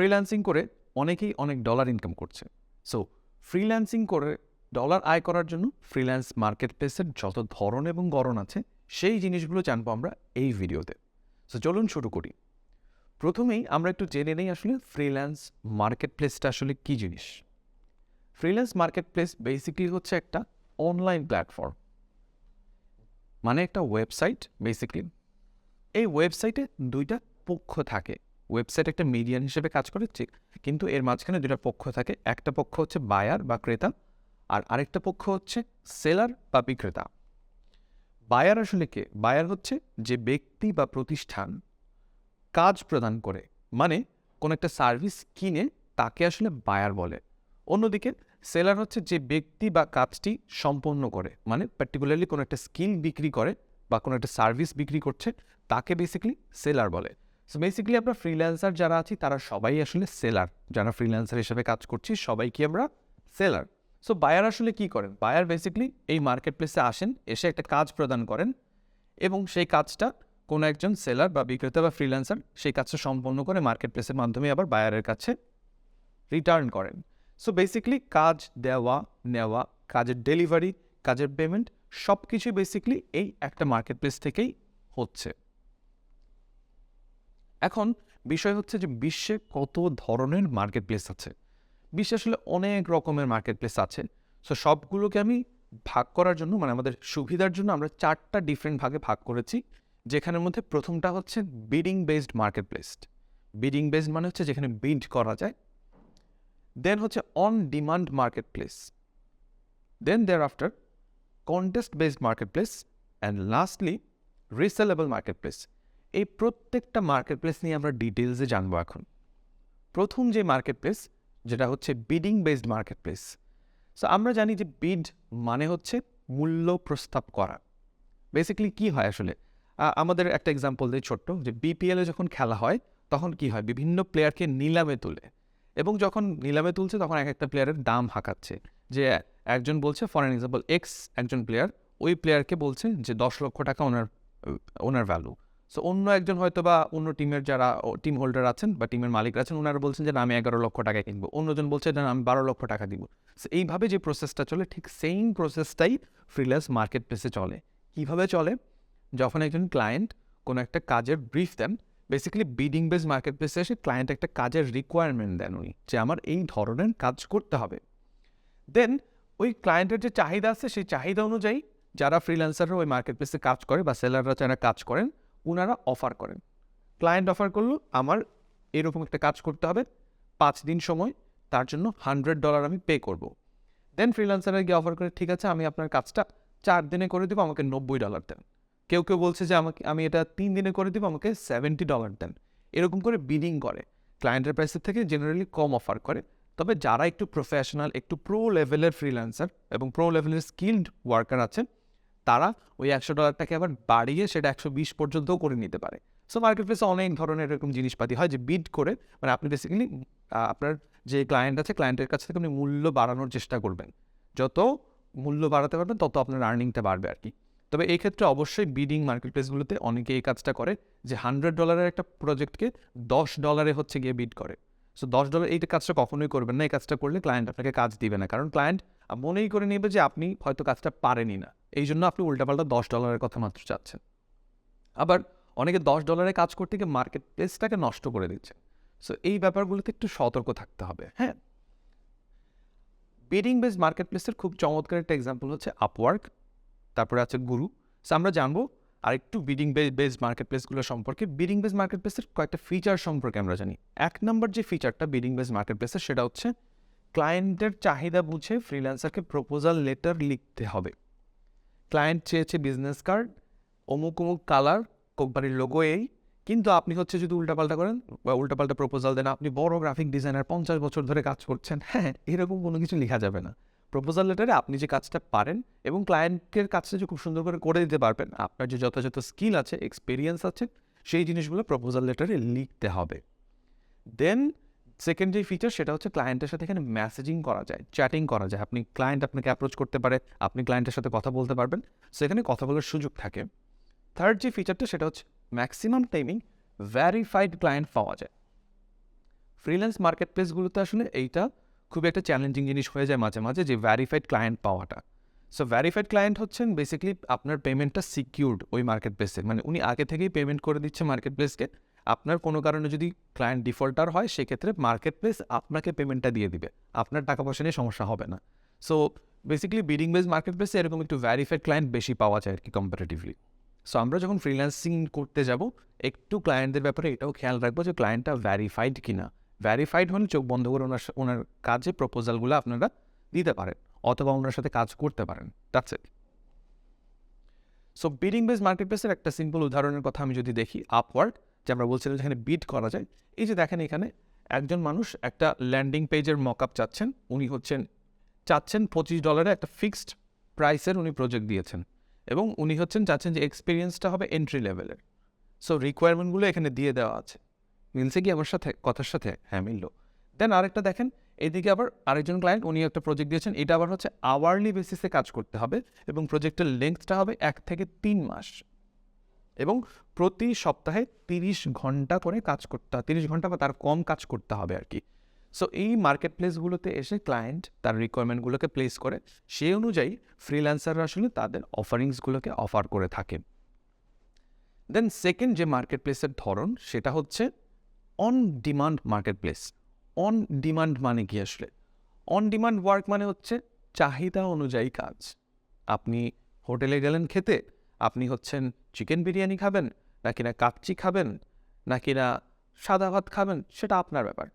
Freelancing করে অনেকেই অনেক ডলার ইনকাম করছে। সো ফ্রিল্যান্সিং করে ডলার আয় করার জন্য ফ্রিল্যান্স মার্কেট প্লেসের যত ধরন এবং গরণ আছে, সেই জিনিসগুলো জানব আমরা এই ভিডিওতে সো চলুন শুরু করি। প্রথমেই আমরা একটু জেনে নেই আসলে ফ্রিল্যান্স মার্কেট প্লেসটা আসলে কী জিনিস। ফ্রিল্যান্স মার্কেট প্লেস বেসিক্যালি হচ্ছে একটা অনলাইন প্ল্যাটফর্ম মানে একটা ওয়েবসাইট বেসিক্যালি এই ওয়েবসাইটে দুইটা পক্ষ থাকে। ওয়েবসাইট একটা মিডিয়ান হিসেবে কাজ করে ঠিক কিন্তু এর মাঝখানে দুইটা পক্ষ থাকে। একটা পক্ষ হচ্ছে বায়ার বা ক্রেতা, আর আরেকটা পক্ষ হচ্ছে সেলার বা বিক্রেতা। বায়ার আসলে কে? বায়ার হচ্ছে যে ব্যক্তি বা প্রতিষ্ঠান কাজ প্রদান করে মানে কোনো একটা সার্ভিস কিনে তাকে আসলে বায়ার বলে। অন্যদিকে সেলার হচ্ছে যে ব্যক্তি বা কাজটি সম্পন্ন করে মানে পার্টিকুলারলি কোনো একটা স্কিল বিক্রি করে বা কোনো একটা সার্ভিস বিক্রি করছে, তাকে বেসিক্যালি সেলার বলে। সো বেসিক্যালি আমরা ফ্রিল্যান্সার যারা আছি, তারা সবাই আসলে সেলার যারা ফ্রিল্যান্সার হিসেবে কাজ করছি সবাই কি আমরা সেলার সো বায়ার আসলে কি করেন? বায়ার বেসিক্যালি এই মার্কেট প্লেসে আসেন, এসে একটা কাজ প্রদান করেন এবং সেই কাজটা কোনো একজন সেলার বা বিক্রেতা বা ফ্রিল্যান্সার সেই কাজটা সম্পন্ন করে মার্কেট প্লেসের মাধ্যমে আবার বায়ারের কাছে রিটার্ন করেন। সো বেসিক্যালি কাজ দেওয়া, নেওয়া, কাজের ডেলিভারি কাজের পেমেন্ট সব কিছুই বেসিক্যালি এই একটা মার্কেট প্লেস থেকেই হচ্ছে। এখন বিষয় হচ্ছে যে বিশ্বে কত ধরনের মার্কেট প্লেস আছে? বিশ্বে আসলে অনেক রকমের মার্কেট প্লেস আছে। সো সবগুলোকে আমি ভাগ করার জন্য মানে আমাদের সুবিধার জন্য আমরা চারটা ডিফারেন্ট ভাগে ভাগ করেছি। যেখানের মধ্যে প্রথমটা হচ্ছে bidding based market place bidding based মানে হচ্ছে যেখানে বিড করা যায়। দেন হচ্ছে on demand market place then thereafter contest based market place and lastly resellable market place এই প্রত্যেকটা মার্কেট প্লেস নিয়ে আমরা ডিটেলসে জানব এখন। প্রথম যে মার্কেট প্লেস যেটা হচ্ছে bidding based market place so আমরা জানি যে বিড মানে হচ্ছে মূল্য প্রস্তাব করা। বেসিক্যালি কি হয় আসলে? আমাদের একটা এক্সাম্পল দিই ছোট্ট, যে বিপিএলে যখন খেলা হয়, তখন কি হয়? বিভিন্ন প্লেয়ারকে নিলামে তুলে। এবং যখন নিলামে তুলছে, তখন এক একটা প্লেয়ারের দাম হাঁকাচ্ছে। যে একজন বলছে ফর এক্সাম্পল এক্স একজন প্লেয়ার ওই প্লেয়ারকে বলছে যে দশ লক্ষ টাকা ওনার ওনার ভ্যালু সো অন্য একজন হয়তো বা অন্য টিমের যারা টিম হোল্ডার আছেন বা টিমের মালিক আছেন ওনারা বলছেন যে, না, আমি এগারো লক্ষ টাকা কিনবো। অন্যজন বলছে না, আমি বারো লক্ষ টাকা দিব। সো এইভাবে যে প্রসেসটা চলে, ঠিক সেম প্রসেসটাই ফ্রিল্যান্স মার্কেট প্লেসে চলে। কীভাবে চলে? যখন একজন ক্লায়েন্ট কোনো একটা কাজের brief then basically bidding base market প্লেসে এসে ক্লায়েন্ট একটা কাজের রিকোয়ারমেন্ট দেন উনি, যে আমার এই ধরনের কাজ করতে হবে। দেন ওই ক্লায়েন্টের যে চাহিদা আছে, সেই চাহিদা অনুযায়ী যারা ফ্রিল্যান্সাররা ওই মার্কেট প্লেসে কাজ করে বা সেলাররা যারা কাজ করেন ওনারা অফার করেন। ক্লায়েন্ট অফার করল, আমার এরকম একটা কাজ করতে হবে, পাঁচ দিন সময়, তার জন্য হান্ড্রেড ডলার আমি পে করব। দেন ফ্রিল্যান্সাররা গিয়ে অফার করে, ঠিক আছে, আমি আপনার কাজটা চার দিনে করে দেবো, আমাকে নব্বই ডলার দেন। কেউ কেউ বলছে যে, আমাকে, আমি এটা তিন দিনে করে দেবো, আমাকে সেভেন্টি ডলার দেন। এরকম করে বিডিং করে। ক্লায়েন্টের প্রাইসের থেকে জেনারেলি কম অফার করে। তবে যারা একটু প্রফেশনাল একটু প্রো লেভেলের ফ্রিল্যান্সার এবং প্রো লেভেলের স্কিল্ড ওয়ার্কার আছেন তারা ওই একশো ডলারটাকে আবার বাড়িয়ে সেটা একশো বিশ পর্যন্তও করে নিতে পারে। সো মার্কেট প্লেসে অনেক ধরনের এরকম জিনিসপাতি হয় যে বিড করে মানে আপনি বেসিক্যালি আপনার যে ক্লায়েন্ট আছে ক্লায়েন্টের কাছ থেকে আপনি মূল্য বাড়ানোর চেষ্টা করবেন। যত মূল্য বাড়াতে পারবেন, তত আপনার আর্নিংটা বাড়বে আর কি। তবে এই ক্ষেত্রে অবশ্যই বিডিং মার্কেট প্লেসগুলোতে অনেকে এই কাজটা করে যে হান্ড্রেড ডলারের একটা প্রজেক্টকে দশ ডলারে হচ্ছে গিয়ে বিড করে। সো দশ ডলার এই কাজটা কখনোই করবেন না, এই কাজটা করলে ক্লায়েন্ট আপনাকে কাজ দিবে না। কারণ ক্লায়েন্ট মনেই করে নেবে যে আপনি হয়তো কাজটা পারেনই না। এই জন্য আপনি উল্টাপাল্টা দশ ডলারের কথা মাত্র চাচ্ছেন। আবার অনেকে দশ ডলারে কাজ করতে গিয়ে মার্কেট প্লেসটাকে নষ্ট করে দিচ্ছে। সো এই ব্যাপারগুলোতে একটু সতর্ক থাকতে হবে। হ্যাঁ? বিডিং বেস মার্কেট প্লেসের খুব চমৎকার একটা এক্সাম্পল হচ্ছে আপওয়ার্ক তারপরে আছে গুরু সো আমরা জানব আর একটু বিডিং বেস মার্কেট প্লেসগুলো সম্পর্কে বিডিং বেস মার্কেট প্লেসের কয়েকটা ফিচার সম্পর্কে আমরা জানি। এক নম্বর যে ফিচারটা বিডিং বেস মার্কেট প্লেসের সেটা হচ্ছে ক্লায়েন্টের চাহিদা বুঝে ফ্রিল্যান্সারকে প্রপোজাল লেটার লিখতে হবে। ক্লায়েন্ট চেয়েছে বিজনেস কার্ড অমুক অমুক কালার কোম্পানির লোগো এই, কিন্তু আপনি হচ্ছে যদি উল্টাপাল্টা করেন, বা উল্টাপাল্টা প্রপোজাল দেন, আপনি বড় গ্রাফিক ডিজাইনার পঞ্চাশ বছর ধরে কাজ করছেন হ্যাঁ এরকম কোনো কিছু লেখা যাবে না। প্রপোজাল লেটারে আপনি যে কাজটা পারেন এবং ক্লায়েন্টের কাজটা যে খুব সুন্দর করে করে দিতে পারবেন, আপনার যে যথাযথ স্কিল আছে এক্সপিরিয়েন্স আছে, সেই জিনিসগুলো প্রপোজাল লেটারে লিখতে হবে। দেন সেকেন্ড যে ফিচার সেটা হচ্ছে ক্লায়েন্টের সাথে এখানে মেসেজিং করা যায় চ্যাটিং করা যায়। আপনি ক্লায়েন্ট আপনাকে অ্যাপ্রোচ করতে পারে, আপনি ক্লায়েন্টের সাথে কথা বলতে পারবেন। সেখানে কথা বলার সুযোগ থাকে। থার্ড যে ফিচারটা সেটা হচ্ছে ম্যাক্সিমাম টাইমিং ভ্যারিফাইড ক্লায়েন্ট পাওয়া যায়। ফ্রিল্যান্স মার্কেট প্লেসগুলোতে আসলে এইটা খুব একটা চ্যালেঞ্জিং জিনিস হয়ে যায় মাঝে মাঝে যে ভ্যারিফাইড ক্লায়েন্ট পাওয়াটা। সো ভ্যারিফাইড ক্লায়েন্ট হচ্ছেন বেসিক্যালি আপনার পেমেন্টটা সিকিউরড ওই মার্কেট প্লেসে মানে উনি আগে থেকেই পেমেন্ট করে দিচ্ছে মার্কেট প্লেসকে আপনার কোনো কারণে যদি ক্লায়েন্ট ডিফল্টার হয়, সেক্ষেত্রে মার্কেট প্লেস আপনাকে পেমেন্টটা দিয়ে দিবে। আপনার টাকা পয়সা নিয়ে সমস্যা হবে না। So basically bidding base market প্লেসে এরকম একটু ভ্যারিফাইড ক্লায়েন্ট বেশি পাওয়া যায় আর কি কম্পারেটিভলি সো আমরা যখন ফ্রিল্যান্সিং করতে যাব, একটু ক্লায়েন্টদের ব্যাপারে এটাও খেয়াল রাখব যে ক্লায়েন্টটা ভ্যারিফাইড কিনা। ভ্যারিফাইড হলে চোখ বন্ধ করে ওনার ওনার কাজে প্রপোজালগুলো আপনারা দিতে পারেন অথবা ওনার সাথে কাজ করতে পারেন। That's it so bidding base market প্লেসের একটা সিম্পল উদাহরণের কথা আমি যদি দেখি আপওয়ার্ড যে আমরা বলছিলাম যেখানে বিট করা যায়, এই যে দেখেন এখানে একজন মানুষ একটা ল্যান্ডিং পেজের মক আপ চাচ্ছেন, উনি হচ্ছেন, চাচ্ছেন পঁচিশ ডলারে একটা ফিক্সড প্রাইসের উনি প্রজেক্ট দিয়েছেন এবং উনি হচ্ছেন, চাচ্ছেন যে এক্সপিরিয়েন্সটা হবে এন্ট্রি লেভেলের সো রিকোয়ারমেন্টগুলো এখানে দিয়ে দেওয়া আছে। মিলছে কি আমার সাথে, কথার সাথে হ্যাঁ মিললো। দেন আরেকটা দেখেন, এদিকে আবার আরেকজন ক্লায়েন্ট উনি একটা প্রজেক্ট দিয়েছেন, এটা আবার হচ্ছে আওয়ারলি বেসিসে কাজ করতে হবে এবং প্রজেক্টের লেন্থটা হবে এক থেকে তিন মাস। এবং প্রতি সপ্তাহে তিরিশ ঘণ্টা করে কাজ করতে হবে তিরিশ ঘণ্টা বা তার কম কাজ করতে হবে আর কি। সো এই মার্কেট প্লেসগুলোতে এসে ক্লায়েন্ট তার রিকোয়ারমেন্টগুলোকে প্লেস করে সেই অনুযায়ী ফ্রিল্যান্সাররা আসলে তাদের অফারিংসগুলোকে অফার করে থাকে। দেন সেকেন্ড যে মার্কেট প্লেসের ধরন, সেটা হচ্ছে on demand market place on demand মানে কি আসলে? অন ডিমান্ড ওয়ার্ক মানে হচ্ছে চাহিদা অনুযায়ী কাজ। আপনি হোটেলে গেলেন খেতে, আপনি হচ্ছেন চিকেন বিরিয়ানি খাবেন, নাকি না কাচ্চি খাবেন, নাকি না সাদা ভাত খাবেন, সেটা আপনার ব্যাপার।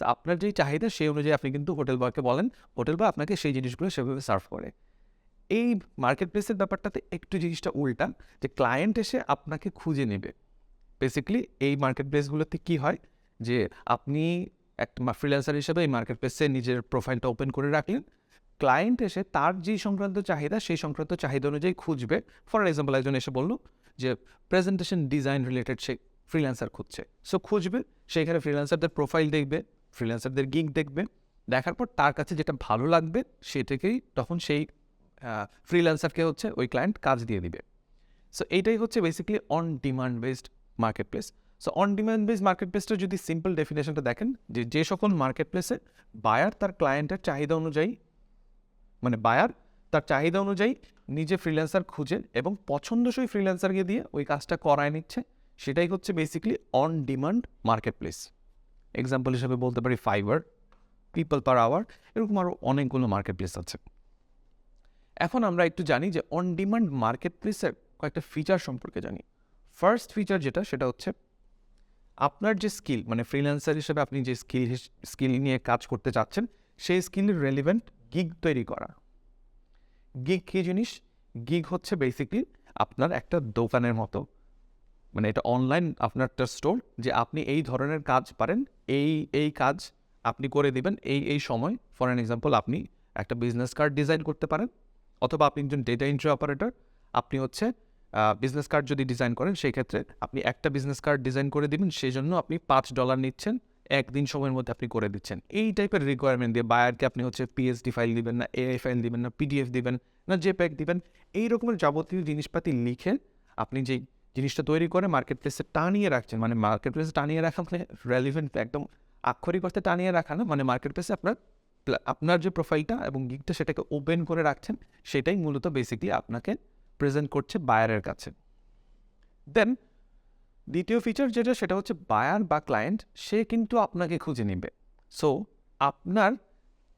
আপনার যেই চাহিদা, সেই অনুযায়ী আপনি কিন্তু হোটেল বয়কে বলেন, হোটেল বয় আপনাকে সেই জিনিসগুলো সেভাবে সার্ভ করে। এই মার্কেট প্লেসের ব্যাপারটাতে একটু জিনিসটা উল্টা, যে ক্লায়েন্ট এসে আপনাকে খুঁজে নেবে। বেসিক্যালি এই মার্কেট প্লেসগুলোতে কী হয়? যে আপনি একটা ফ্রিল্যান্সার হিসেবে এই মার্কেট প্লেসে নিজের প্রোফাইলটা ওপেন করে রাখলেন। ক্লায়েন্ট এসে তার যেই সংক্রান্ত চাহিদা, সেই সংক্রান্ত চাহিদা অনুযায়ী খুঁজবে। ফর এক্সাম্পল একজন এসে বলল যে প্রেজেন্টেশন ডিজাইন রিলেটেড সে ফ্রিল্যান্সার খুঁজছে। সো খুঁজবে সেইখানে ফ্রিল্যান্সারদের প্রোফাইল দেখবে ফ্রিল্যান্সারদের গিগ দেখবে। দেখার পর তার কাছে যেটা ভালো লাগবে, সেটাকেই তখন সেই ফ্রিল্যান্সারকে হচ্ছে ওই ক্লায়েন্ট কাজ দিয়ে দিবে। সো এইটাই হচ্ছে basically on demand based market place so on demand based market প্লেসটা যদি সিম্পল ডেফিনেশনটা দেখেন, যে যে সকল মার্কেট প্লেসে বায়ার তার ক্লায়েন্টের চাহিদা অনুযায়ী মানে বায়ার তার চাহিদা অনুযায়ী নিজে ফ্রিল্যান্সার খুঁজে এবং পছন্দসই ফ্রিল্যান্সারকে দিয়ে ওই কাজটা করায় নিচ্ছে, সেটাই হচ্ছে basically on demand market place example হিসেবে বলতে পারি ফাইবার পিপল পার আওয়ার এরকম আরও অনেকগুলো মার্কেট প্লেস আছে। এখন আমরা একটু জানি যে অন ডিমান্ড মার্কেট প্লেসের কয়েকটা ফিচার সম্পর্কে জানি। ফার্স্ট ফিচার যেটা, সেটা হচ্ছে আপনার যে স্কিল মানে ফ্রিল্যান্সার হিসেবে আপনি যে স্কিল স্কিল নিয়ে কাজ করতে চাচ্ছেন, সেই স্কিলের রেলিভেন্ট গিগ তৈরি করা। গিগ কী জিনিস? গিগ হচ্ছে বেসিকলি আপনার একটা দোকানের মতো। মানে এটা অনলাইন আপনার একটা স্টোর যে আপনি এই ধরনের কাজ পারেন, এই এই কাজ আপনি করে দিবেন, এই এই সময়। ফর অ্যান এক্সাম্পল আপনি একটা বিজনেস কার্ড ডিজাইন করতে পারেন, অথবা আপনি একজন ডেটা এন্ট্রি অপারেটর আপনি হচ্ছে বিজনেস কার্ড যদি ডিজাইন করেন, সেই ক্ষেত্রে আপনি একটা বিজনেস কার্ড ডিজাইন করে দিবেন, সেই জন্য আপনি পাঁচ ডলার নিচ্ছেন, একদিন সময়ের মধ্যে আপনি করে দিচ্ছেন। এই টাইপের রিকোয়ারমেন্ট দিয়ে বায়ারকে আপনি হচ্ছে পিএসডি ফাইল দিবেন না এআই ফাইল দিবেন না পিডিএফ দিবেন না জেপ্যাক দিবেন, এই রকমের যাবতীয় জিনিসপাতি লিখে আপনি যেই জিনিসটা তৈরি করে মার্কেট প্লেসে টানিয়ে রাখছেন মানে মার্কেট প্লেসে টানিয়ে রাখা মানে রেলিভেন্ট একদম আক্ষরিক অর্থে টানিয়ে রাখা না মানে মার্কেট প্লেসে আপনার আপনার যে প্রোফাইলটা এবং গিকটা সেটাকে ওপেন করে রাখছেন, সেটাই মূলত বেসিকলি আপনাকে প্রেজেন্ট করছে বায়ারের কাছে। দেন দ্বিতীয় ফিচার যেটা, সেটা হচ্ছে বায়ার বা ক্লায়েন্ট সে কিন্তু আপনাকে খুঁজে নেবে। সো আপনার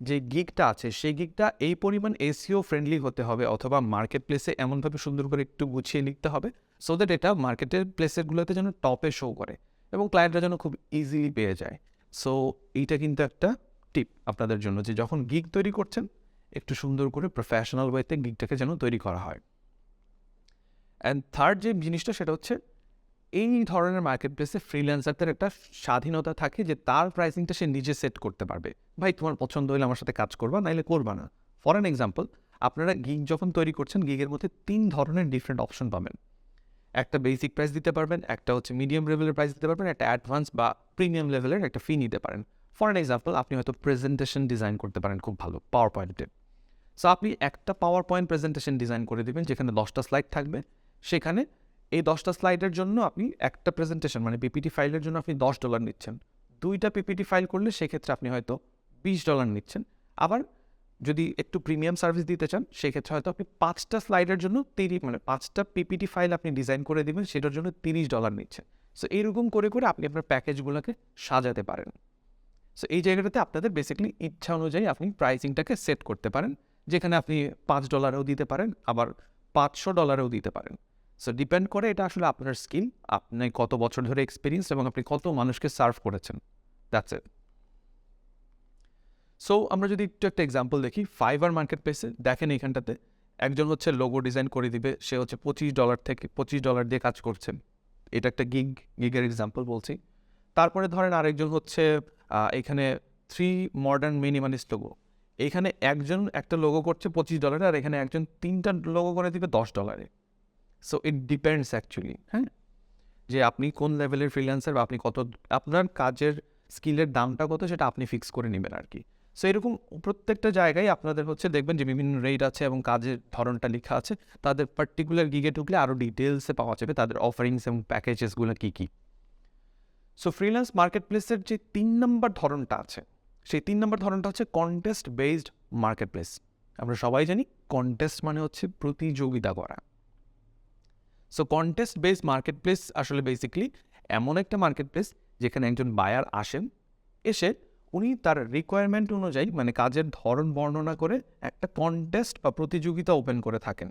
যে গিকটা আছে, সেই গিকটা এই পরিমাণ এসিও ফ্রেন্ডলি হতে হবে অথবা মার্কেট প্লেসে এমনভাবে সুন্দর করে একটু গুছিয়ে লিখতে হবে সো দ্যাট এটা মার্কেটের প্লেসেরগুলোতে যেন টপে শো করে এবং ক্লায়েন্টরা যেন খুব ইজিলি পেয়ে যায়। সো এইটা কিন্তু একটা টিপ আপনাদের জন্য যে যখন গিগ তৈরি করছেন, একটু সুন্দর করে প্রফেশনাল ওয়েতে গিগটাকে যেন তৈরি করা হয়। অ্যান্ড থার্ড যে জিনিসটা সেটা হচ্ছে এই ধরনের মার্কেট প্লেসে ফ্রিল্যান্সারদের একটা স্বাধীনতা থাকে যে তার প্রাইসিংটা সে নিজে সেট করতে পারবে। ভাই, তোমার পছন্দ হলে আমার সাথে কাজ করবা, নাইলে করবা না। ফর অ্যান এক্সাম্পল আপনারা গিগ যখন তৈরি করছেন গিগের মধ্যে তিন ধরনের ডিফারেন্ট অপশন পাবেন। একটা বেসিক প্রাইস দিতে পারবেন, একটা হচ্ছে মিডিয়াম লেভেলের প্রাইস দিতে পারবেন, একটা অ্যাডভান্স বা প্রিমিয়াম লেভেলের একটা ফি নিতে পারেন। ফর অ্যান এক্সাম্পল আপনি হয়তো প্রেজেন্টেশন ডিজাইন করতে পারেন খুব ভালো পাওয়ার পয়েন্টে সো আপনি একটা পাওয়ার পয়েন্ট প্রেজেন্টেশন ডিজাইন করে দিবেন, যেখানে দশটা স্লাইড থাকবে। সেখানে এই দশটা স্লাইডের জন্য আপনি একটা প্রেজেন্টেশন মানে পিপিটি ফাইলের জন্য আপনি দশ ডলার নিচ্ছেন। দুইটা পিপিটি ফাইল করলে সেক্ষেত্রে আপনি হয়তো বিশ ডলার নিচ্ছেন। আবার যদি একটু প্রিমিয়াম সার্ভিস দিতে চান, সেক্ষেত্রে হয়তো আপনি পাঁচটা স্লাইডের জন্য তিরিশ মানে পাঁচটা পিপিটি ফাইল আপনি ডিজাইন করে দেবেন, সেটার জন্য তিরিশ ডলার নিচ্ছেন। সো এরকম করে করে আপনি আপনার প্যাকেজগুলোকে সাজাতে পারেন। সো এই জায়গাটাতে আপনাদের বেসিক্যালি ইচ্ছা অনুযায়ী আপনি প্রাইসিংটাকে সেট করতে পারেন, যেখানে আপনি পাঁচ ডলারেও দিতে পারেন, আবার পাঁচশো ডলারেও দিতে পারেন। সো ডিপেন্ড করে এটা আসলে আপনার স্কিল আপনি কত বছর ধরে এক্সপিরিয়েন্স এবং আপনি কত মানুষকে সার্ভ করেছেন। দ্যাটস ইট সো আমরা যদি একটু একটা এক্সাম্পল দেখি ফাইবার মার্কেট প্লেসে দেখেন এইখানটাতে, একজন হচ্ছে লোগো ডিজাইন করে দিবে, সে হচ্ছে পঁচিশ ডলার থেকে, পঁচিশ ডলার দিয়ে কাজ করছেন। এটা একটা গিগ গিগের এক্সাম্পল বলছি। তারপরে ধরেন আরেকজন হচ্ছে এখানে থ্রি মডার্ন মিনিমালিস্ট লোগো এখানে একজন একটা লোগো করছে পঁচিশ ডলারে আর এখানে একজন তিনটা লোগো করে দিবে দশ ডলারে সো ইট ডিপেন্ডস অ্যাকচুয়ালি হ্যাঁ। যে আপনি কোন লেভেলের ফ্রিল্যান্সার বা আপনি কত আপনার কাজের স্কিলের দামটা কত সেটা আপনি ফিক্স করে নেবেন আর কি। সো এরকম প্রত্যেকটা জায়গায় আপনাদের হচ্ছে দেখবেন যে বিভিন্ন রেট আছে এবং কাজের ধরনটা লেখা আছে। তাদের পার্টিকুলার গিগে ঢুকলে আরও ডিটেলসে পাওয়া যাবে তাদের অফারিংস এবং প্যাকেজেসগুলো কী কী। সো ফ্রিল্যান্স মার্কেট প্লেসের যে তিন নম্বর ধরনটা আছে সেই তিন নম্বর ধরনটা হচ্ছে কন্টেস্ট বেসড মার্কেট প্লেস আমরা সবাই জানি কন্টেস্ট মানে হচ্ছে প্রতিযোগিতা করা। So contest based market place আসলে বেসিক্যালি এমন একটা মার্কেট প্লেস যেখানে একজন বায়ার আসেন, এসে উনি তার রিকোয়ারমেন্ট অনুযায়ী মানে কাজের ধরন বর্ণনা করে একটা কন্টেস্ট বা প্রতিযোগিতা ওপেন করে থাকেন।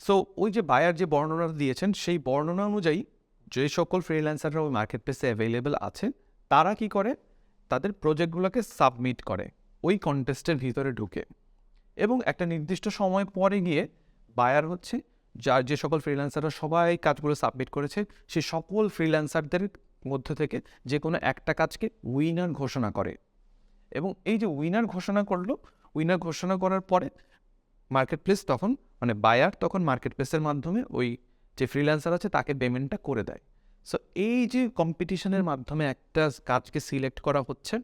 সো ওই যে বায়ার যে বর্ণনা দিয়েছেন, সেই বর্ণনা অনুযায়ী যে সকল ফ্রিল্যান্সাররা ওই মার্কেট প্লেসে অ্যাভেলেবেল আছে, তারা কি করে? তাদের প্রজেক্টগুলোকে সাবমিট করে, ওই কন্টেস্টের ভিতরে ঢুকে। এবং একটা নির্দিষ্ট সময় পরে গিয়ে বায়ার হচ্ছে যার যে সকল ফ্রিল্যান্সাররা সবাই কাজগুলো সাবমিট করেছে, সে সকল ফ্রিল্যান্সারদের মধ্য থেকে যে কোনো একটা কাজকে উইনার ঘোষণা করে। এবং এই যে উইনার ঘোষণা করল উইনার ঘোষণা করার পরে মার্কেট প্লেস তখন মানে বায়ার তখন মার্কেট প্লেসের মাধ্যমে ওই যে ফ্রিল্যান্সার আছে তাকে পেমেন্টটা করে দেয়। সো এই যে কম্পিটিশনের মাধ্যমে একটা কাজকে সিলেক্ট করা হচ্ছে,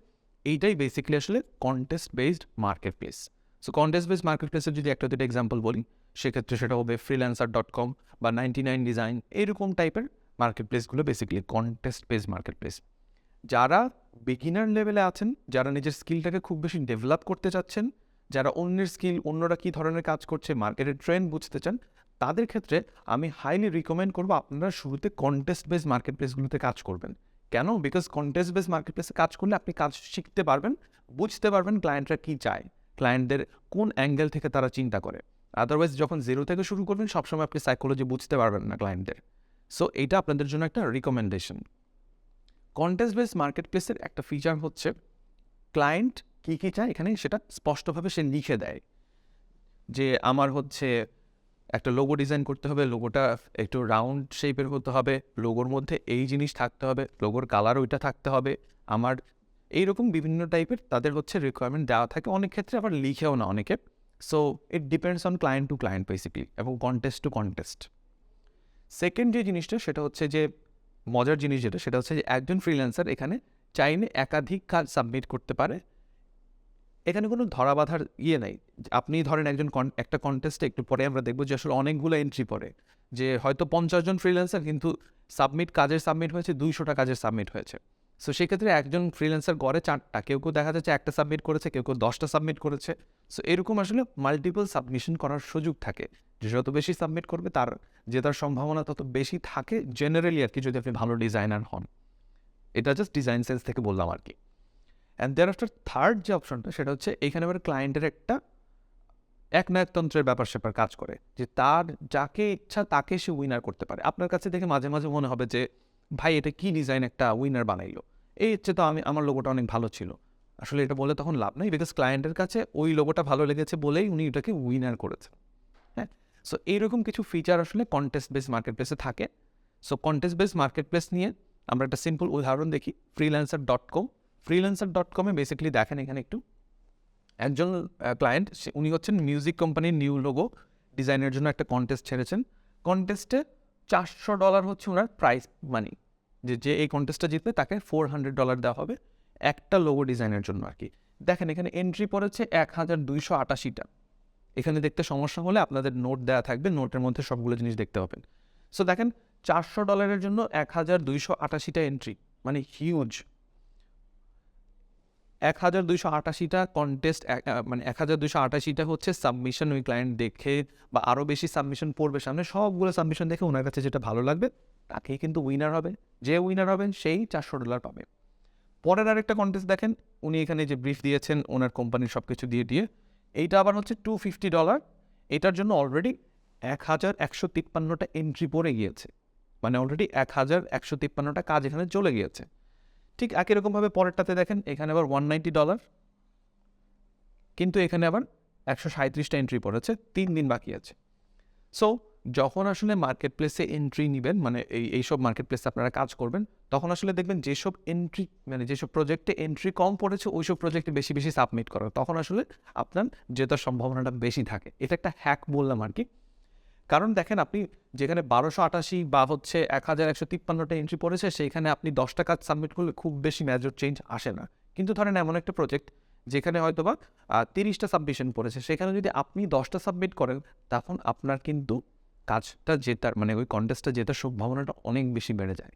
এইটাই বেসিক্যালি আসলে contest based market place so contest based market প্লেসের যদি একটা দুটো এক্সাম্পল বলি সেক্ষেত্রে সেটা হবে ফ্রিল্যান্সার ডট কম বা নাইনটি নাইন ডিজাইন এইরকম টাইপের market প্লেসগুলো basically contest based market place যারা বিগিনার লেভেলে আছেন, যারা নিজের স্কিলটাকে খুব বেশি ডেভেলপ করতে চাচ্ছেন, যারা অন্যের স্কিল অন্যরা কী ধরনের কাজ করছে মার্কেটের ট্রেন্ড বুঝতে চান, তাদের ক্ষেত্রে আমি হাইলি রিকমেন্ড করব আপনারা শুরুতে কন্টেস্ট বেস মার্কেট প্লেসগুলোতে কাজ করবেন। কেন? বিকজ কন্টেস্ট বেস মার্কেট প্লেসে কাজ করলে আপনি কাজ শিখতে পারবেন, বুঝতে পারবেন ক্লায়েন্টরা কী চায় ক্লায়েন্টদের কোন অ্যাঙ্গেল থেকে তারা চিন্তা করে। আদারওয়াইজ যখন জিরো থেকে শুরু করবেন, সবসময় আপনি সাইকোলজি বুঝতে পারবেন না ক্লায়েন্টদের সো এটা আপনাদের জন্য একটা রিকমেন্ডেশন কন্টেস্ট বেস মার্কেট প্লেসের একটা ফিচার হচ্ছে ক্লায়েন্ট কী কী চায় এখানে সেটা স্পষ্টভাবে সে লিখে দেয়। যে আমার হচ্ছে একটা লোগো ডিজাইন করতে হবে লোগোটা একটু রাউন্ড শেপের হতে হবে লোগোর মধ্যে এই জিনিস থাকতে হবে লোগোর কালার ওইটা থাকতে হবে। আমার এইরকম বিভিন্ন টাইপের তাদের হচ্ছে রিকোয়ারমেন্ট দেওয়া থাকে। অনেক ক্ষেত্রে আবার লিখেও না অনেকে। So it depends on client to client basically এবং কন্টেস্ট টু কন্টেস্ট সেকেন্ড যে জিনিসটা, সেটা হচ্ছে যে মজার জিনিস যেটা, সেটা হচ্ছে যে একজন ফ্রিল্যান্সার এখানে চাইলে একাধিক কাজ সাবমিট করতে পারে। এখানে কোনো ধরা বাঁধার ইয়ে নাই। আপনি ধরেন একজন একটা কন্টেস্টে একটু পরে আমরা দেখব যে আসলে অনেকগুলো এন্ট্রি পড়ে। যে হয়তো পঞ্চাশ জন ফ্রিল্যান্সার কিন্তু সাবমিট কাজের সাবমিট হয়েছে, দুইশোটা কাজের সাবমিট হয়েছে। সো সেক্ষেত্রে একজন ফ্রিল্যান্সার গড়ে চারটা, কেউ কেউ দেখা যাচ্ছে একটা সাবমিট করেছে, কেউ কেউ দশটা সাবমিট করেছে। সো এরকম আসলে মাল্টিপল সাবমিশন করার সুযোগ থাকে। যে যত বেশি সাবমিট করবে, তার জেতার সম্ভাবনা তত বেশি থাকে জেনারেলি আর কি যদি আপনি ভালো ডিজাইনার হন। এটা জাস্ট ডিজাইন সেন্স থেকে বললাম আর কি। অ্যান্ড দেয়ার আফটার থার্ড যে অপশনটা সেটা হচ্ছে এখানে আবার ক্লায়েন্টের একটা একনায়কতন্ত্রের ব্যাপার স্যাপার কাজ করে। যে তার যাকে ইচ্ছা, তাকে সে উইনার করতে পারে। আপনার কাছে দেখে মাঝে মাঝে মনে হবে যে, ভাই, এটা কি ডিজাইন একটা উইনার বানাইলো? এই হচ্ছে তো আমি, আমার লোগোটা অনেক ভালো ছিল। আসলে এটা বলে তখন লাভ নেই বিকজ ক্লায়েন্টের কাছে ওই লোগোটা ভালো লেগেছে বলেই উনি এটাকে উইনার করেছেন হ্যাঁ? সো এইরকম কিছু ফিচার আসলে কন্টেস্ট বেস মার্কেট প্লেসে থাকে। So contest base market place নিয়ে আমরা একটা সিম্পল উদাহরণ দেখি freelancer dot com freelancer dot কমে বেসিক্যালি দেখেন এখানে একটু। একজন ক্লায়েন্ট উনি হচ্ছেন মিউজিক কোম্পানির নিউ লোগো ডিজাইনের জন্য একটা কন্টেস্ট ছেড়েছেন। কন্টেস্টে চারশো ডলার হচ্ছে ওনার প্রাইস মানি যে যে এই কন্টেস্টটা জিতবে তাকে ফোর হান্ড্রেড ডলার দেওয়া হবে একটা লোগো ডিজাইনের জন্য আর কি। দেখেন, এখানে এন্ট্রি পড়েছে এক হাজার দুইশো আটাশিটা। এখানে দেখতে সমস্যা হলে আপনাদের নোট দেওয়া থাকবে নোটের মধ্যে সবগুলো জিনিস দেখতে পাবেন। সো দেখেন, চারশো ডলারের জন্য এক হাজার দুইশো আটাশিটা এন্ট্রি মানে হিউজ এক হাজার দুইশো আটাশিটা কন্টেস্ট মানে এক হাজার দুইশো আটাশিটা হচ্ছে সাবমিশন ওই ক্লায়েন্ট দেখে বা আরও বেশি সাবমিশন পড়বে সামনে, সবগুলো সাবমিশন দেখে ওনার কাছে যেটা ভালো লাগবে, তাকেই কিন্তু উইনার হবে যে উইনার হবেন, সেই চারশো ডলার পাবে। পরের আরেকটা কন্টেস্ট দেখেন, উনি এখানে যে ব্রিফ দিয়েছেন, ওনার কোম্পানির সব কিছু দিয়ে দিয়ে, এইটা আবার হচ্ছে টু ফিফটি ডলার এটার জন্য অলরেডি এক হাজার একশো তিপ্পান্নটা এন্ট্রি পড়ে গিয়েছে। মানে অলরেডি এক হাজার একশো তিপ্পান্নটা কাজ এখানে চলে গিয়েছে। ঠিক একই রকমভাবে পরেরটাতে দেখেন, এখানে আবার ওয়ান নাইনটি ডলার কিন্তু এখানে আবার একশো সাঁত্রিশটা এন্ট্রি পড়েছে, তিন দিন বাকি আছে। সো যখন আসলে মার্কেট প্লেসে এন্ট্রি নেবেন মানে এই এইসব মার্কেট প্লেসে আপনারা কাজ করবেন, তখন আসলে দেখবেন যেসব এন্ট্রি মানে যেসব প্রজেক্টে এন্ট্রি কম পড়েছে, ওইসব প্রজেক্টে বেশি বেশি সাবমিট করা। তখন আসলে আপনার জেতার সম্ভাবনাটা বেশি থাকে। এটা একটা হ্যাক বললাম আর কি। কারণ দেখেন আপনি যেখানে বারোশো আটাশি বা হচ্ছে এক হাজার একশো তিপ্পান্নটা এন্ট্রি পড়েছে, সেইখানে আপনি দশটা কাজ সাবমিট করলে খুব বেশি মেজর চেঞ্জ আসে না। কিন্তু ধরেন এমন একটা প্রজেক্ট যেখানে হয়তো বা তিরিশটা সাবমিশন পড়েছে, সেখানে যদি আপনি দশটা সাবমিট করেন, তখন আপনার কিন্তু কাজটা জেতার মানে ওই কন্টেস্টটা জেতার সম্ভাবনাটা অনেক বেশি বেড়ে যায়।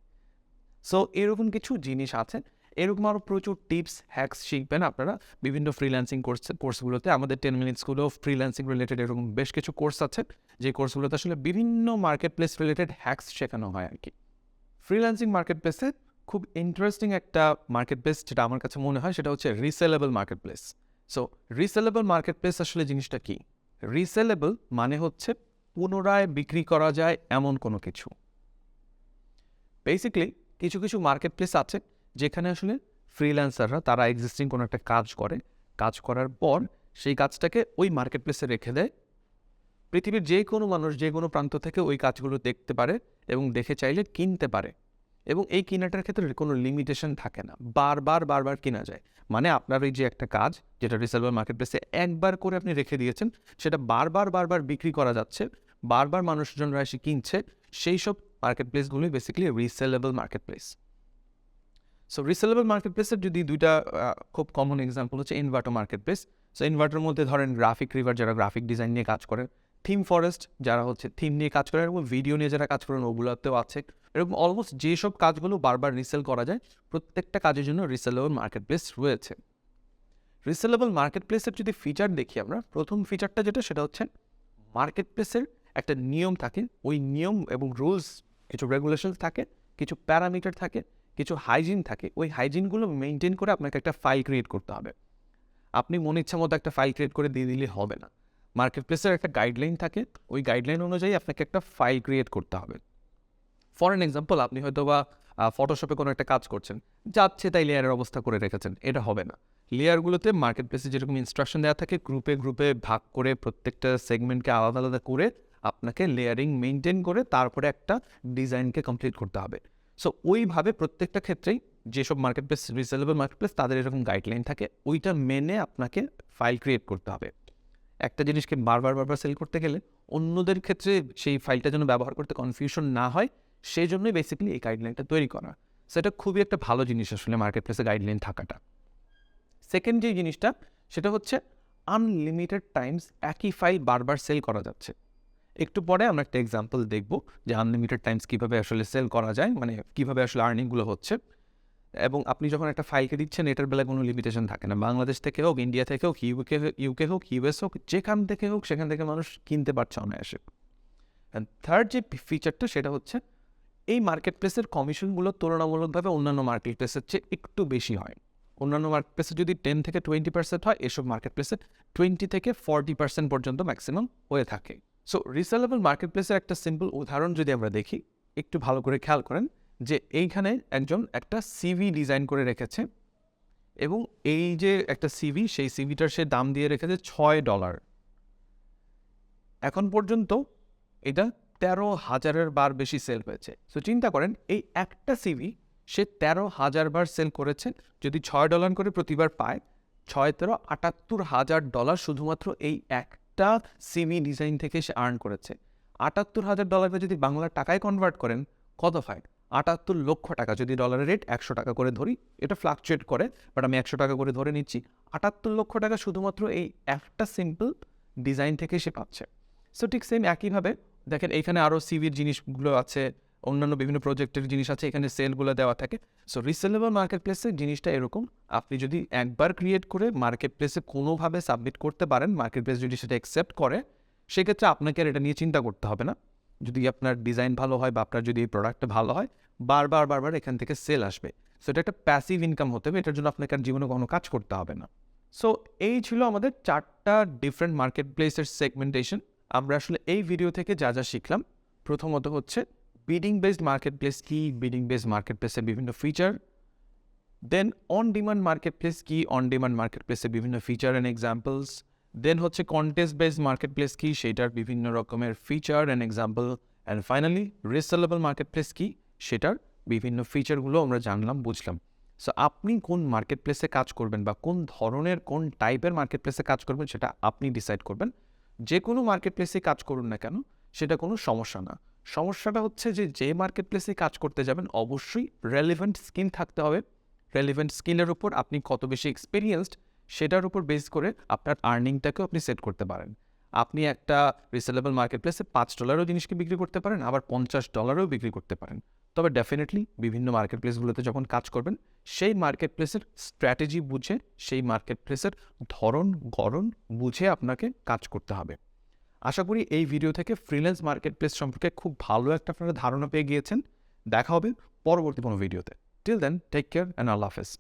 সো এরকম কিছু জিনিস আছে। এরকম আরও প্রচুর টিপস হ্যাকস শিখবেন আপনারা। বিভিন্ন ফ্রিল্যান্সিং কোর্স কোর্সগুলোতে আমাদের টেন মিনিটসগুলো ফ্রিল্যান্সিং রিলেটেড এরকম বেশ কিছু কোর্স আছে। যে কোর্সগুলোতে আসলে বিভিন্ন মার্কেট প্লেস রিলেটেড হ্যাকস শেখানো হয় আর কি ফ্রিল্যান্সিং মার্কেট প্লেসে খুব ইন্টারেস্টিং একটা মার্কেট প্লেস যেটা আমার কাছে মনে হয়, সেটা হচ্ছে resellable market place so resellable market place আসলে জিনিসটা কি? রিসেলেবল মানে হচ্ছে পুনরায় বিক্রি করা যায় এমন কোনো কিছু। বেসিক্যালি কিছু কিছু মার্কেট প্লেস আছে যেখানে আসলে ফ্রিল্যান্সাররা তারা এক্সিস্টিং কোনো একটা কাজ করে। কাজ করার পর সেই কাজটাকে ওই মার্কেট প্লেসে রেখে দেয়। পৃথিবীর যে কোনো মানুষ, যে কোনো প্রান্ত থেকে ওই কাজগুলো দেখতে পারে এবং দেখে চাইলে কিনতে পারে। এবং এই কেনাটার ক্ষেত্রে কোনো লিমিটেশন থাকে না। বারবার বারবার কেনা যায়। মানে আপনার ওই যে একটা কাজ, যেটা রিসেলভার মার্কেট প্লেসে একবার করে আপনি রেখে দিয়েছেন, সেটা বারবার বারবার বিক্রি করা যাচ্ছে, বারবার মানুষজনরা এসে কিনছে, সেই সব market প্লেসগুলোই basically resellable market place so resellable market প্লেসের যদি দুইটা খুব কমন এক্সাম্পল হচ্ছে inverter market place so inverter মধ্যে ধরেন গ্রাফিক রিভার যারা গ্রাফিক ডিজাইন নিয়ে কাজ করেন থিম ফরেস্ট যারা হচ্ছে থিম নিয়ে কাজ করেন এবং ভিডিও নিয়ে যারা কাজ করেন ওগুলোতেও আছে। এরকম অলমোস্ট যেসব কাজগুলো বারবার রিসেল করা যায়, প্রত্যেকটা কাজের জন্য রিসেলেবল মার্কেট প্লেস রয়েছে। রিসেলেবল মার্কেট প্লেসের যদি ফিচার দেখি আমরা, প্রথম ফিচারটা যেটা, সেটা হচ্ছে মার্কেট প্লেসের একটা নিয়ম থাকে। ওই নিয়ম এবং রুলস কিছু রেগুলেশন থাকে, কিছু প্যারামিটার থাকে কিছু হাইজিন থাকে, ওই হাইজিনগুলো মেনটেন করে আপনাকে একটা ফাইল ক্রিয়েট করতে হবে। আপনি মনে ইচ্ছা মতো একটা ফাইল ক্রিয়েট করে দিয়ে দিলে হবে না। মার্কেট প্লেসের একটা গাইডলাইন থাকে, ওই গাইডলাইন অনুযায়ী আপনাকে একটা ফাইল ক্রিয়েট করতে হবে। ফর অ্যান এক্সাম্পল আপনি হয়তো বা ফটোশপে কোনো একটা কাজ করছেন, যাচ্ছে তাই লেয়ারের অবস্থা করে রেখেছেন, এটা হবে না। লেয়ারগুলোতে মার্কেট প্লেসে যেরকম ইনস্ট্রাকশন দেওয়া থাকে গ্রুপে গ্রুপে ভাগ করে প্রত্যেকটা সেগমেন্টকে আলাদা আলাদা করে আপনাকে লেয়ারিং মেনটেন করে তারপরে একটা ডিজাইনকে কমপ্লিট করতে হবে। সো ওইভাবে প্রত্যেকটা ক্ষেত্রেই যেসব market place resellable market place তাদের এরকম গাইডলাইন থাকে, ওইটা মেনে আপনাকে ফাইল ক্রিয়েট করতে হবে। একটা জিনিসকে বারবার বারবার সেল করতে গেলে অন্যদের ক্ষেত্রে সেই ফাইলটা যেন ব্যবহার করতে কনফিউশন না হয় সেই জন্যই বেসিক্যালি এই গাইডলাইনটা তৈরি করা। সেটা খুবই একটা ভালো জিনিস আসলে মার্কেট প্লেসে গাইডলাইন থাকাটা। সেকেন্ড যে জিনিসটা, সেটা হচ্ছে আনলিমিটেড টাইমস একই ফাইল বারবার সেল করা যাচ্ছে। একটু পরে আমরা একটা এক্সাম্পল দেখব যে আনলিমিটেড টাইমস কীভাবে আসলে সেল করা যায় মানে কীভাবে আসলে আর্নিংগুলো হচ্ছে। এবং আপনি যখন একটা ফাইলকে দিচ্ছেন, এটার বেলায় কোনো লিমিটেশন থাকে না। বাংলাদেশ থেকে হোক ইন্ডিয়া থেকে হোক ইউকে ইউকে হোক ইউএস হোক যেখান থেকে হোক, সেখান থেকে মানুষ কিনতে পারছে অনায়াসে। থার্ড যে ফিচারটা সেটা হচ্ছে এই মার্কেট প্লেসের কমিশনগুলো তুলনামূলকভাবে অন্যান্য মার্কেট প্লেসের চেয়ে একটু বেশি হয়। অন্যান্য মার্কেট প্লেসে যদি টেন থেকে টোয়েন্টি পার্সেন্ট হয়, এসব মার্কেট প্লেসে টোয়েন্টি থেকে ফর্টি পার্সেন্ট পর্যন্ত ম্যাক্সিমাম হয়ে থাকে। সো রিসেলেবল মার্কেট প্লেসের একটা সিম্পল উদাহরণ যদি আমরা দেখি, একটু ভালো করে খেয়াল করেন যে এইখানে একজন একটা সিভি ডিজাইন করে রেখেছে এবং এই যে একটা সিভি সেই সিভিটার সে দাম দিয়ে রেখেছে ছয় ডলার এখন পর্যন্ত এটা তেরো হাজারের বার বেশি সেল হয়েছে। সো চিন্তা করেন, এই একটা সিভি সে তেরো হাজার বার সেল করেছে, যদি ছয় ডলার করে প্রতিবার পায়, ছয় তেরো আটাত্তর হাজার ডলার শুধুমাত্র এই একটা সিভি ডিজাইন থেকে সে আর্ন করেছে। আটাত্তর হাজার ডলারকে যদি বাংলা টাকায় কনভার্ট করেন, কত ফাইন আটাত্তর লক্ষ টাকা যদি ডলারের রেট একশো টাকা করে ধরি, এটা ফ্লাকচুয়েট করে বাট আমি একশো টাকা করে ধরে নিচ্ছি। আটাত্তর লক্ষ টাকা শুধুমাত্র এই একটা সিম্পল ডিজাইন থেকে সে পাচ্ছে। সো ঠিক সেম একইভাবে, দেখেন এইখানে আরও সিভির জিনিসগুলো আছে। অন্যান্য বিভিন্ন প্রজেক্টের জিনিস আছে, এখানে সেলগুলো দেওয়া থাকে। সো রিসেলেবল মার্কেট প্লেসে জিনিসটা এরকম। আপনি যদি একবার ক্রিয়েট করে মার্কেট প্লেসে কোনোভাবে সাবমিট করতে পারেন মার্কেট প্লেস যদি সেটা অ্যাকসেপ্ট করে, সেক্ষেত্রে আপনাকে আর এটা নিয়ে চিন্তা করতে হবে না। যদি আপনার ডিজাইন ভালো হয় বা আপনার যদি এই প্রোডাক্টটা ভালো হয়, বারবার বারবার এখান থেকে সেল আসবে। সো এটা একটা প্যাসিভ ইনকাম হতে হবে, এটার জন্য আপনাকে আর জীবনে কোনো কাজ করতে হবে না। সো এই ছিল আমাদের চারটা ডিফারেন্ট মার্কেট প্লেসের সেগমেন্টেশন আমরা আসলে এই ভিডিও থেকে যা যা শিখলাম, প্রথমত হচ্ছে বিডিং বেসড মার্কেট প্লেস কি বিডিং বেসড মার্কেট প্লেসের বিভিন্ন feature then on demand market place কি অন ডিমান্ড মার্কেট প্লেসের বিভিন্ন ফিচার অ্যান্ড এক্সাম্পলস দেন হচ্ছে কন্টেস্ট বেসড মার্কেট প্লেস কি সেটার বিভিন্ন রকমের feature and example and finally resellable market place কি সেটার বিভিন্ন ফিচারগুলো আমরা জানলাম, বুঝলাম। সো আপনি কোন মার্কেট প্লেসে কাজ করবেন বা কোন ধরনের, কোন টাইপের মার্কেট প্লেসে কাজ করবেন সেটা আপনি ডিসাইড করবেন। যে কোনো মার্কেট প্লেসে কাজ করুন না কেন, সেটা কোনো সমস্যা না। সমস্যাটা হচ্ছে যে যে মার্কেট প্লেসে কাজ করতে যাবেন, অবশ্যই রেলিভেন্ট স্কিল থাকতে হবে। রেলিভেন্ট স্কিলের উপর আপনি কত বেশি এক্সপিরিয়েন্সড সেটার উপর বেস করে আপনার আর্নিংটাকেও আপনি সেট করতে পারেন। আপনি একটা রিসেলেবল মার্কেট প্লেসে পাঁচ ডলারও জিনিসকে বিক্রি করতে পারেন, আবার পঞ্চাশ ডলারও বিক্রি করতে পারেন। তবে ডেফিনেটলি বিভিন্ন মার্কেট প্লেসগুলোতে যখন কাজ করবেন, সেই মার্কেট প্লেসের স্ট্র্যাটেজি বুঝে, সেই মার্কেট প্লেসের ধরন, গড়ন বুঝে আপনাকে কাজ করতে হবে। আশা করি এই ভিডিও থেকে ফ্রিল্যান্স মার্কেট প্লেস সম্পর্কে খুব ভালো একটা আপনারা ধারণা পেয়ে গিয়েছেন। দেখা হবে পরবর্তী কোনো ভিডিওতে till then take care and আল্লাহ হাফেজ।